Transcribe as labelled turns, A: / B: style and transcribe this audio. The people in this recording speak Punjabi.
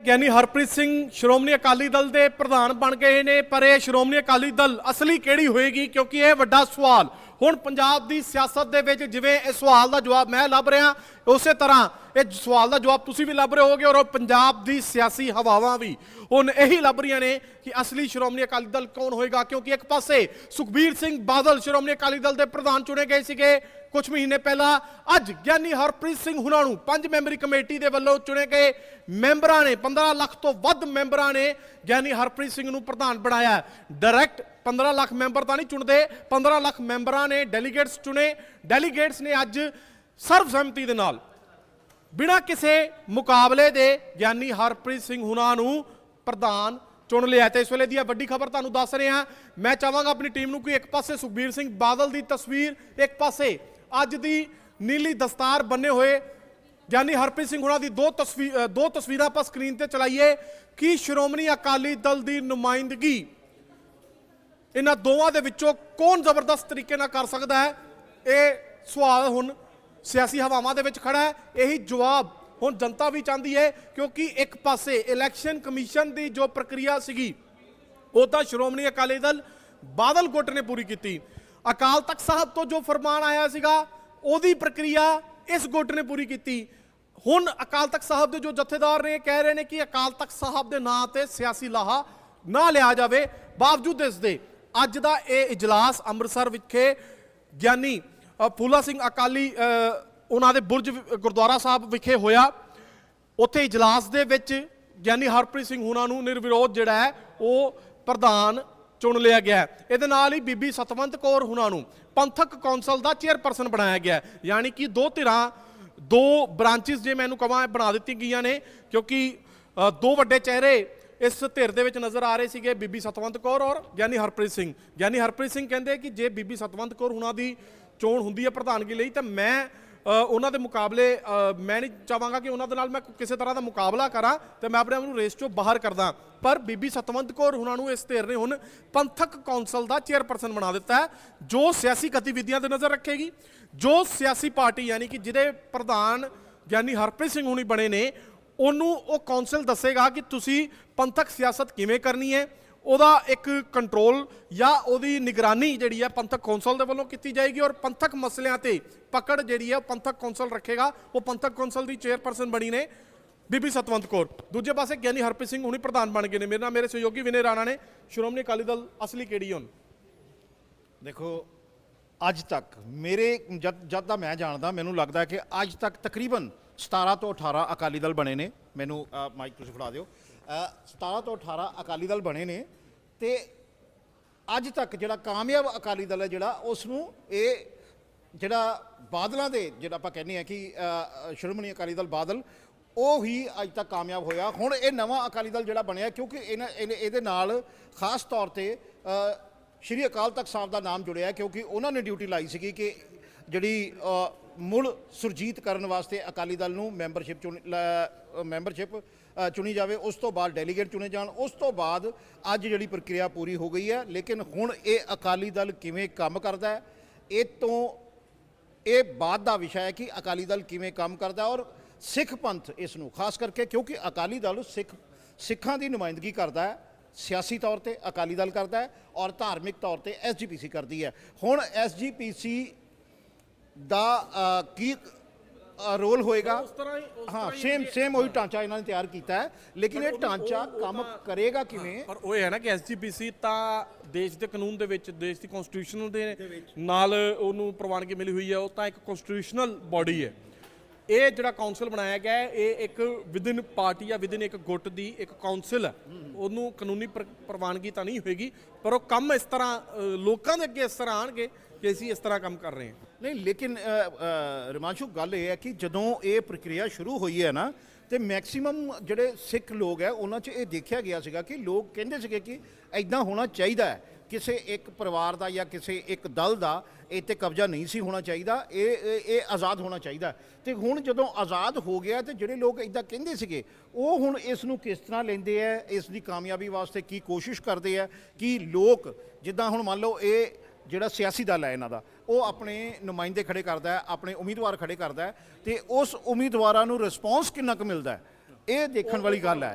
A: ਗਿਆਨੀ ਹਰਪ੍ਰੀਤ ਸਿੰਘ, ਸ਼੍ਰੋਮਣੀ ਅਕਾਲੀ ਦਲ ਦੇ ਪ੍ਰਧਾਨ ਬਣ ਗਏ ਨੇ, ਪਰ ਇਹ ਸ਼੍ਰੋਮਣੀ ਅਕਾਲੀ ਦਲ ਅਸਲੀ ਕਿਹੜੀ ਹੋਏਗੀ? ਕਿਉਂਕਿ ਇਹ ਵੱਡਾ ਸਵਾਲ। ਹੁਣ ਪੰਜਾਬ ਦੀ ਸਿਆਸਤ ਦੇ ਵਿੱਚ ਜਿਵੇਂ ਇਹ ਸਵਾਲ ਦਾ ਜਵਾਬ ਮੈਂ ਲੱਭ ਰਿਹਾ, ਉਸੇ ਤਰ੍ਹਾਂ ਇਹ ਸਵਾਲ ਦਾ ਜਵਾਬ ਤੁਸੀਂ ਵੀ ਲੱਭ ਰਹੇ ਹੋਗੇ ਔਰ ਪੰਜਾਬ ਦੀ ਸਿਆਸੀ ਹਵਾਵਾਂ ਵੀ। ਹੁਣ ਇਹੀ ਲੱਭ ਰਹੀਆਂ ਨੇ ਕਿ ਅਸਲੀ ਸ਼੍ਰੋਮਣੀ ਅਕਾਲੀ ਦਲ ਕੌਣ ਹੋਏਗਾ? ਕਿਉਂਕਿ ਇੱਕ ਪਾਸੇ ਸੁਖਬੀਰ ਸਿੰਘ ਬਾਦਲ ਸ਼੍ਰੋਮਣੀ ਅਕਾਲੀ ਦਲ ਦੇ ਪ੍ਰਧਾਨ ਚੁਣੇ ਗਏ ਸੀਗੇ। ਕੁਝ ਮਹੀਨੇ ਪਹਿਲਾਂ ਅੱਜ ਗਿਆਨੀ ਹਰਪ੍ਰੀਤ ਸਿੰਘ ਹੁਣਾਂ ਨੂੰ ਪੰਜ ਮੈਂਬਰੀ ਕਮੇਟੀ ਦੇ ਵੱਲੋਂ ਚੁਣੇ ਗਏ ਮੈਂਬਰਾਂ ਨੇ 15 ਲੱਖ ਤੋਂ ਵੱਧ ਮੈਂਬਰਾਂ ਨੇ ਗਿਆਨੀ ਹਰਪ੍ਰੀਤ ਸਿੰਘ ਨੂੰ ਪ੍ਰਧਾਨ ਬਣਾਇਆ। ਡਾਇਰੈਕਟ 15 ਲੱਖ ਮੈਂਬਰ ਤਾਂ ਨਹੀਂ ਚੁਣਦੇ 15 ਲੱਖ ਮੈਂਬਰਾਂ ਨੇ ਡੈਲੀਗੇਟਸ ਚੁਣੇ। ਡੈਲੀਗੇਟਸ ਨੇ ਅੱਜ ਸਰਬਸੰਮਤੀ ਦੇ ਨਾਲ ਬਿਨਾਂ ਕਿਸੇ ਮੁਕਾਬਲੇ ਦੇ ਗਿਆਨੀ ਹਰਪ੍ਰੀਤ ਸਿੰਘ ਹੁਣਾਂ ਨੂੰ ਪ੍ਰਧਾਨ ਚੁਣ ਲਿਆ ਤੇ ਇਸ ਵੇਲੇ ਦੀ ਇਹ ਵੱਡੀ ਖਬਰ ਤੁਹਾਨੂੰ ਦੱਸ ਰਿਹਾ ਮੈਂ ਚਾਹਾਂਗਾ ਆਪਣੀ ਟੀਮ ਨੂੰ ਕਿ ਇੱਕ ਪਾਸੇ ਸੁਖਬੀਰ ਸਿੰਘ ਬਾਦਲ ਦੀ ਤਸਵੀਰ, ਇੱਕ ਪਾਸੇ ਅੱਜ ਦੀ ਨੀਲੀ ਦਸਤਾਰ ਬੰਨੇ ਹੋਏ ਗਿਆਨੀ ਹਰਪ੍ਰੀਤ ਸਿੰਘ ਹੁਣਾਂ ਦੀ ਦੋ ਤਸਵੀਰ ਦੋ ਤਸਵੀਰਾਂ ਆਪਾਂ ਸਕਰੀਨ ਤੇ ਚਲਾਈਏ। ਕਿ ਸ਼੍ਰੋਮਣੀ ਅਕਾਲੀ ਦਲ ਦੀ ਨੁਮਾਇੰਦਗੀ ਇਹਨਾਂ ਦੋਵਾਂ ਦੇ ਵਿੱਚੋਂ ਕੌਣ ਜ਼ਬਰਦਸਤ ਤਰੀਕੇ ਨਾਲ ਕਰ ਸਕਦਾ ਹੈ? ਇਹ ਸਵਾਲ ਹੁਣ ਸਿਆਸੀ ਹਵਾਵਾਂ ਦੇ ਵਿੱਚ ਖੜਾ ਹੈ। ਇਹੀ ਜਵਾਬ ਹੁਣ ਜਨਤਾ ਵੀ ਚਾਹੁੰਦੀ ਹੈ, ਕਿਉਂਕਿ ਇੱਕ ਪਾਸੇ ਇਲੈਕਸ਼ਨ ਕਮਿਸ਼ਨ ਦੀ ਜੋ ਪ੍ਰਕਿਰਿਆ ਸੀਗੀ ਉਹ ਤਾਂ ਸ਼੍ਰੋਮਣੀ ਅਕਾਲੀ ਦਲ ਬਾਦਲ ਗੁੱਟ ਨੇ ਪੂਰੀ ਕੀਤੀ। ਅਕਾਲ ਤਖਤ ਸਾਹਿਬ ਤੋਂ ਜੋ ਫਰਮਾਨ ਆਇਆ ਸੀਗਾ, ਉਹਦੀ ਪ੍ਰਕਿਰਿਆ ਇਸ ਗੁੱਟ ਨੇ ਪੂਰੀ ਕੀਤੀ। ਹੁਣ ਅਕਾਲ ਤਖਤ ਸਾਹਿਬ ਦੇ ਜੋ ਜਥੇਦਾਰ ਨੇ, ਇਹ ਕਹਿ ਰਹੇ ਨੇ ਕਿ ਅਕਾਲ ਤਖਤ ਸਾਹਿਬ ਦੇ ਨਾਂ ਤੇ ਸਿਆਸੀ ਲਾਹਾ ਨਾ ਲਿਆ ਜਾਵੇ, ਬਾਵਜੂਦ ਇਸ ਦੇ ਅੱਜ ਦਾ ਇਹ ਇਜਲਾਸ ਅੰਮ੍ਰਿਤਸਰ ਵਿਖੇ ਗਿਆਨੀ ਫੂਲਾ ਸਿੰਘ ਅਕਾਲੀ ਉਹਨਾਂ ਦੇ ਬੁਰਜ ਗੁਰਦੁਆਰਾ ਸਾਹਿਬ ਵਿਖੇ ਹੋਇਆ। ਉੱਥੇ ਇਜਲਾਸ ਦੇ ਵਿੱਚ ਗਿਆਨੀ ਹਰਪ੍ਰੀਤ ਸਿੰਘ ਹੁਣਾਂ ਨੂੰ ਨਿਰਵਿਰੋਧ ਜਿਹੜਾ ਹੈ, ਉਹ ਪ੍ਰਧਾਨ ਚੁਣ ਲਿਆ ਗਿਆ ਇਹਦੇ ਨਾਲ ਹੀ ਬੀਬੀ ਸਤਵੰਤ ਕੌਰ ਹੁਣਾਂ ਨੂੰ ਪੰਥਕ ਕੌਂਸਲ ਦਾ ਚੇਅਰਪਰਸਨ ਬਣਾਇਆ ਗਿਆ ਯਾਨੀ ਕਿ ਦੋ ਧਿਰਾਂ, ਦੋ ਬ੍ਰਾਂਚਸ ਜੇ ਮੈਨੂੰ ਕਹਾਂ ਬਣਾ ਦਿੱਤੀ ਗਈਆਂ ਨੇ, ਕਿਉਂਕਿ ਦੋ ਵੱਡੇ ਚਿਹਰੇ ਇਸ ਧਿਰ ਦੇ ਵਿੱਚ ਨਜ਼ਰ ਆ ਰਹੇ ਸੀਗੇ ਬੀਬੀ ਸਤਵੰਤ ਕੌਰ ਔਰ ਗਿਆਨੀ ਹਰਪ੍ਰੀਤ ਸਿੰਘ। ਗਿਆਨੀ ਹਰਪ੍ਰੀਤ ਸਿੰਘ ਕਹਿੰਦੇ ਕਿ ਜੇ ਬੀਬੀ ਸਤਵੰਤ ਕੌਰ ਹੁਣਾਂ ਦੀ ਚੋਣ ਹੁੰਦੀ ਹੈ ਪ੍ਰਧਾਨਗੀ ਲਈ, ਤਾਂ ਮੈਂ ਉਹਨਾਂ ਦੇ ਮੁਕਾਬਲੇ ਮੈਂ ਨਹੀਂ ਚਾਹਾਂਗਾ ਕਿ ਉਹਨਾਂ ਦੇ ਨਾਲ ਮੈਂ ਕਿਸੇ ਤਰ੍ਹਾਂ ਦਾ ਮੁਕਾਬਲਾ ਕਰਾਂ ਤੇ ਮੈਂ ਆਪਣੇ ਆਪ ਨੂੰ ਰੇਸ ਚੋਂ ਬਾਹਰ ਕਰਦਾ। ਪਰ ਬੀਬੀ ਸਤਵੰਤ ਕੌਰ ਉਹਨਾਂ ਨੂੰ ਇਸ ਧਿਰ ਨੇ ਹੁਣ ਪੰਥਕ ਕੌਂਸਲ ਦਾ ਚੇਅਰਪਰਸਨ ਬਣਾ ਦਿੱਤਾ ਹੈ, ਜੋ ਸਿਆਸੀ ਗਤੀਵਿਧੀਆਂ ਤੇ ਨਜ਼ਰ ਰੱਖੇਗੀ, ਜੋ ਸਿਆਸੀ ਪਾਰਟੀ ਯਾਨੀ ਕਿ ਜਿਹਦੇ ਪ੍ਰਧਾਨ ਗਿਆਨੀ ਹਰਪ੍ਰੀਤ ਸਿੰਘ ਹੁਣੀ ਬਣੇ ਨੇ, ਉਹਨੂੰ ਉਹ ਕੌਂਸਲ ਦੱਸੇਗਾ ਕਿ ਤੁਸੀਂ ਪੰਥਕ ਸਿਆਸਤ ਕਿਵੇਂ ਕਰਨੀ ਹੈ ਉਹਦਾ ਇੱਕ ਕੰਟਰੋਲ ਜਾਂ ਉਹਦੀ ਨਿਗਰਾਨੀ ਜਿਹੜੀ ਹੈ ਪੰਥਕ ਕੌਂਸਲ ਦੇ ਵੱਲੋਂ ਕੀਤੀ ਜਾਏਗੀ ਔਰ ਪੰਥਕ ਮਸਲਿਆਂ ਤੇ ਪਕੜ ਜਿਹੜੀ ਹੈ ਉਹ ਪੰਥਕ ਕੌਂਸਲ ਰੱਖੇਗਾ। ਉਹ ਪੰਥਕ ਕੌਂਸਲ ਦੀ ਚੇਅਰਪਰਸਨ ਬਣੀ ਨੇ ਬੀਬੀ ਸਤਵੰਤ ਕੌਰ। ਦੂਜੇ ਪਾਸੇ ਗਿਆਨੀ ਹਰਪ੍ਰੀਤ ਸਿੰਘ ਹੁਣੀ ਪ੍ਰਧਾਨ ਬਣ ਗਏ ਨੇ। ਮੇਰੇ ਨਾਲ ਮੇਰੇ ਸਹਿਯੋਗੀ ਵਿਨੇ ਰਾਣਾ ਨੇ। ਸ਼੍ਰੋਮਣੀ ਅਕਾਲੀ ਦਲ ਅਸਲੀ ਕਿਹੜੀ ਹੁਣ?
B: ਦੇਖੋ, ਅੱਜ ਤੱਕ ਮੇਰੇ ਜਦ ਜਦ ਦਾ ਮੈਂ ਜਾਣਦਾ, ਮੈਨੂੰ ਲੱਗਦਾ ਕਿ ਅੱਜ ਤੱਕ ਤਕਰੀਬਨ 17 ਤੋਂ 18 ਅਕਾਲੀ ਦਲ ਬਣੇ ਨੇ। ਮੈਨੂੰ ਮਾਈਕ ਤੁਸੀਂ ਫੜਾ ਦਿਓ। 17 ਤੋਂ 18 ਅਕਾਲੀ ਦਲ ਬਣੇ ਨੇ ਤੇ ਅੱਜ ਤੱਕ ਜਿਹੜਾ ਕਾਮਯਾਬ ਅਕਾਲੀ ਦਲ ਹੈ ਜਿਹੜਾ ਉਸ ਨੂੰ ਇਹ ਜਿਹੜਾ ਬਾਦਲਾਂ ਦੇ ਜਿਹੜਾ ਆਪਾਂ ਕਹਿੰਦੇ ਆ ਕਿ ਸ਼੍ਰੋਮਣੀ ਅਕਾਲੀ ਦਲ ਬਾਦਲ ਉਹ ਹੀ ਅੱਜ ਤੱਕ ਕਾਮਯਾਬ ਹੋਇਆ। ਹੁਣ ਇਹ ਨਵਾਂ ਅਕਾਲੀ ਦਲ ਜਿਹੜਾ ਬਣਿਆ ਕਿਉਂਕਿ ਇਹਨਾਂ ਇਹਨੇ- ਇਹਦੇ ਨਾਲ ਖਾਸ ਤੌਰ ਤੇ ਸ਼੍ਰੀ ਅਕਾਲ ਤਖਤ ਸਾਹਿਬ ਦਾ ਨਾਮ ਜੁੜਿਆ ਕਿਉਂਕਿ ਉਹਨਾਂ ਨੇ ਡਿਊਟੀ ਲਾਈ ਸੀਗੀ ਕਿ ਜਿਹੜੀ ਅ, ਮੁੜ ਸੁਰਜੀਤ ਕਰਨ ਵਾਸਤੇ ਅਕਾਲੀ ਦਲ ਨੂੰ ਮੈਂਬਰਸ਼ਿਪ ਚੁਣ ਲ- ਮੈਂਬਰਸ਼ਿਪ ਚੁਣੀ ਜਾਵੇ, ਉਸ ਤੋਂ ਬਾਅਦ ਡੈਲੀਗੇਟ ਚੁਣੇ ਜਾਣ, ਉਸ ਤੋਂ ਬਾਅਦ ਅੱਜ ਜਿਹੜੀ ਪ੍ਰਕਿਰਿਆ ਪੂਰੀ ਹੋ ਗਈ ਹੈ, ਲੇਕਿਨ ਹੁਣ ਇਹ ਅਕਾਲੀ ਦਲ ਕਿਵੇਂ ਕੰਮ ਕਰਦਾ ਹੈ, ਇਹ ਤੋਂ ਇਹ ਬਾਤ ਦਾ ਵਿਸ਼ਾ ਹੈ ਕਿ ਅਕਾਲੀ ਦਲ ਕਿਵੇਂ ਕੰਮ ਕਰਦਾ ਔਰ ਸਿੱਖ ਪੰਥ ਇਸ ਨੂੰ, ਖਾਸ ਕਰਕੇ ਕਿਉਂਕਿ ਅਕਾਲੀ ਦਲ ਸਿੱਖ, ਸਿੱਖਾਂ ਦੀ ਨੁਮਾਇੰਦਗੀ ਕਰਦਾ ਹੈ, ਸਿਆਸੀ ਤੌਰ ਤੇ ਅਕਾਲੀ ਦਲ ਕਰਦਾ ਹੈ ਔਰ ਧਾਰਮਿਕ ਤੌਰ ਤੇ ਐਸਜੀਪੀਸੀ ਕਰਦੀ ਹੈ। ਹੁਣ ਐਸਜੀਪੀਸੀ ਦਾ ਕੀ ਰੋਲ ਹੋਏਗਾ।
A: ਉਸ ਤਰ੍ਹਾਂ ਹੀ
B: ਹਾਂ ਸੇਮ ਸੇਮ ਉਹੀ ਢਾਂਚਾ ਇਹਨਾਂ ਨੇ ਤਿਆਰ ਕੀਤਾ ਹੈ। ਲੇਕਿਨ ਇਹ ਢਾਂਚਾ ਕੰਮ ਕਰੇਗਾ ਕਿਵੇਂ?
A: ਪਰ ਉਹ ਹੈ ਨਾ ਕਿ ਐਸਜੀਪੀਸੀ ਤਾਂ ਦੇਸ਼ ਦੇ ਕਾਨੂੰਨ ਦੇ ਵਿੱਚ ਦੇਸ਼ ਦੀ ਕਨਸਟੀਟਿਊਸ਼ਨਲ ਦੇ ਨਾਲ ਉਹਨੂੰ ਪ੍ਰਵਾਨਗੀ ਮਿਲੀ ਹੋਈ ਹੈ ਉਹ ਤਾਂ ਇੱਕ ਕਨਸਟੀਟਿਊਸ਼ਨਲ ਬਾਡੀ ਹੈ। ਇਹ ਜਿਹੜਾ ਕਾਉਂਸਲ ਬਣਾਇਆ ਗਿਆ ਹੈ ਇਹ ਇੱਕ ਵਿਦਿਨ ਪਾਰਟੀ ਜਾਂ ਵਿਦਿਨ ਇੱਕ ਗੁੱਟ ਦੀ ਇੱਕ ਕਾਉਂਸਲ ਹੈ। ਉਹਨੂੰ ਕਾਨੂੰਨੀ ਪ੍ਰ- ਪ੍ਰਵਾਨਗੀ ਤਾਂ ਨਹੀਂ ਹੋਏਗੀ ਪਰ ਉਹ ਕੰਮ ਇਸ ਤਰ੍ਹਾਂ ਲੋਕਾਂ ਦੇ ਅੱਗੇ ਇਸ ਤਰ੍ਹਾਂ ਆਣਗੇ ਕਿ ਅਸੀਂ ਇਸ ਤਰ੍ਹਾਂ ਕੰਮ ਕਰ ਰਹੇ ਹਾਂ
B: ਨਹੀਂ ਲੇਕਿਨ ਅ, ਗੱਲ ਇਹ ਹੈ ਕਿ ਜਦੋਂ ਇਹ ਪ੍ਰਕਿਰਿਆ ਸ਼ੁਰੂ ਹੋਈ ਹੈ ਨਾ ਤੇ ਮੈਕਸਿਮਮ ਜਿਹੜੇ ਸਿੱਖ ਲੋਕ ਹੈ ਉਹਨਾਂ 'ਚ ਇਹ ਦੇਖਿਆ ਗਿਆ ਸੀਗਾ ਕਿ ਲੋਕ ਕਹਿੰਦੇ ਸੀਗੇ ਕਿ ਐਦਾਂ ਹੋਣਾ ਚਾਹੀਦਾ ਹੈ ਕਿਸੇ ਇੱਕ ਪਰਿਵਾਰ ਦਾ ਜਾਂ ਕਿਸੇ ਇੱਕ ਦਲ ਦਾ ਇਹ ਤੇ ਕਬਜ਼ਾ ਨਹੀਂ ਸੀ ਹੋਣਾ ਚਾਹੀਦਾ ਇਹ ਇਹ- ਇਹ ਆਜ਼ਾਦ ਹੋਣਾ ਚਾਹੀਦਾ ਤੇ ਹੁਣ ਜਦੋਂ ਆਜ਼ਾਦ ਹੋ ਗਿਆ ਤੇ ਜਿਹੜੇ ਲੋਕ ਇਦਾਂ ਕਹਿੰਦੇ ਸੀਗੇ ਉਹ ਹੁਣ ਇਸ ਨੂੰ ਕਿਸ ਤਰ੍ਹਾਂ ਲੈਂਦੇ ਆ ਇਸ ਦੀ ਕਾਮਯਾਬੀ ਵਾਸਤੇ ਕੀ ਕੋਸ਼ਿਸ਼ ਕਰਦੇ ਆ ਕਿ ਲੋਕ ਜਿੱਦਾਂ ਹੁਣ ਮੰਨ ਲਓ ਇਹ ਜਿਹੜਾ ਸਿਆਸੀ ਦਲ ਹੈ ਇਹਨਾਂ ਦਾ, ਉਹ ਆਪਣੇ ਨੁਮਾਇੰਦੇ ਖੜੇ ਕਰਦਾ ਹੈ, ਆਪਣੇ ਉਮੀਦਵਾਰ ਖੜੇ ਕਰਦਾ ਹੈ ਤੇ ਉਸ ਉਮੀਦਵਾਰਾਂ ਨੂੰ ਰਿਸਪੌਂਸ ਕਿੰਨਾ ਕੁ ਮਿਲਦਾ ਹੈ? ਇਹ ਦੇਖਣ ਵਾਲੀ ਗੱਲ ਹੈ।